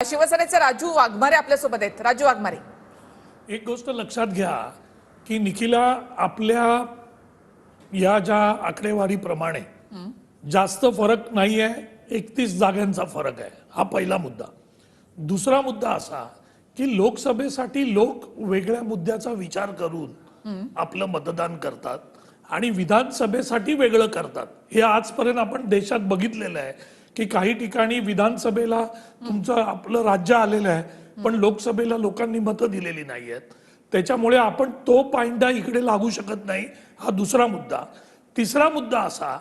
शिवसेनेचे राजू वाघमारे आपल्यासोबत आहेत. राजू वाघमारे. एक गोष्ट लक्षात घ्या की निखिला आपल्या या ज्या आकडेवारीप्रमाणे जास्त फरक नाही आहे एकतीस जागांचा फरक आहे हा पहिला मुद्दा. दुसरा मुद्दा असा की लोकसभेसाठी लोक वेगळ्या मुद्द्याचा विचार करून आपलं मतदान करतात आणि विधानसभेसाठी वेगळं करतात. हे आजपर्यंत आपण देशात बघितलेलं आहे. की काही ठिकाणी विधानसभेला तुमचं आपलं राज्य आलेलं आहे पण लोकसभेला लोकांनी मतं दिलेली नाही आहेत. त्याच्यामुळे आपण तो पायंडा इकडे लागू शकत नाही हा दुसरा मुद्दा. तिसरा मुद्दा असा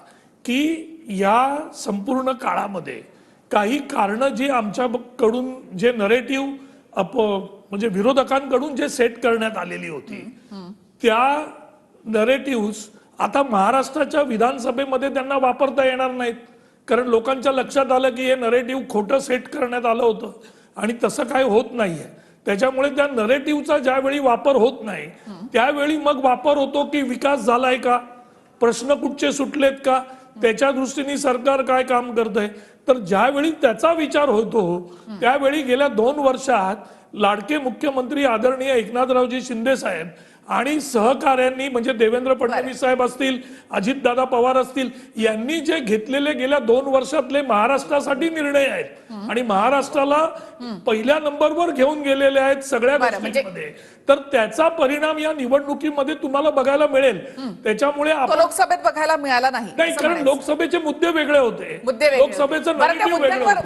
की या संपूर्ण काळामध्ये काही कारणं जी आमच्याकडून जे नरेटिव्ह अप म्हणजे विरोधकांकडून जे सेट करण्यात आलेली होती त्या नरेटिव्ह आता महाराष्ट्राच्या विधानसभेमध्ये त्यांना वापरता येणार नाहीत. कारण लोकांच्या लक्षात आलं की हे नरेटिव्ह खोटं सेट करण्यात आलं होतं. आणि तसं काय होत नाहीये. त्याच्यामुळे त्या नरेटिव्हचा ज्यावेळी वापर होत नाही त्यावेळी मग वापर होतो की विकास झालाय का? प्रश्न कुठचे सुटलेत का? त्याच्या दृष्टीने सरकार काय काम करतंय? तर ज्यावेळी त्याचा विचार होतो त्यावेळी गेल्या दोन वर्षात लाडके मुख्यमंत्री आदरणीय एकनाथरावजी शिंदे साहेब आणि सहकार्यांनी म्हणजे देवेंद्र फडणवीस साहेब असतील अजितदादा पवार असतील यांनी जे घेतलेले गेल्या दोन वर्षातले महाराष्ट्रासाठी निर्णय आहेत. आणि महाराष्ट्राला पहिल्या नंबरवर घेऊन गेलेले आहेत सगळ्या म्हणजे- गोष्टींमध्ये. तर त्याचा परिणाम या निवडणुकीमध्ये तुम्हाला बघायला मिळेल. त्याच्यामुळे लोकसभेत बघायला मिळाला नाही कारण. लोकसभेचे मुद्दे वेगळे होते. लोकसभेचं. मुद्द्यांवर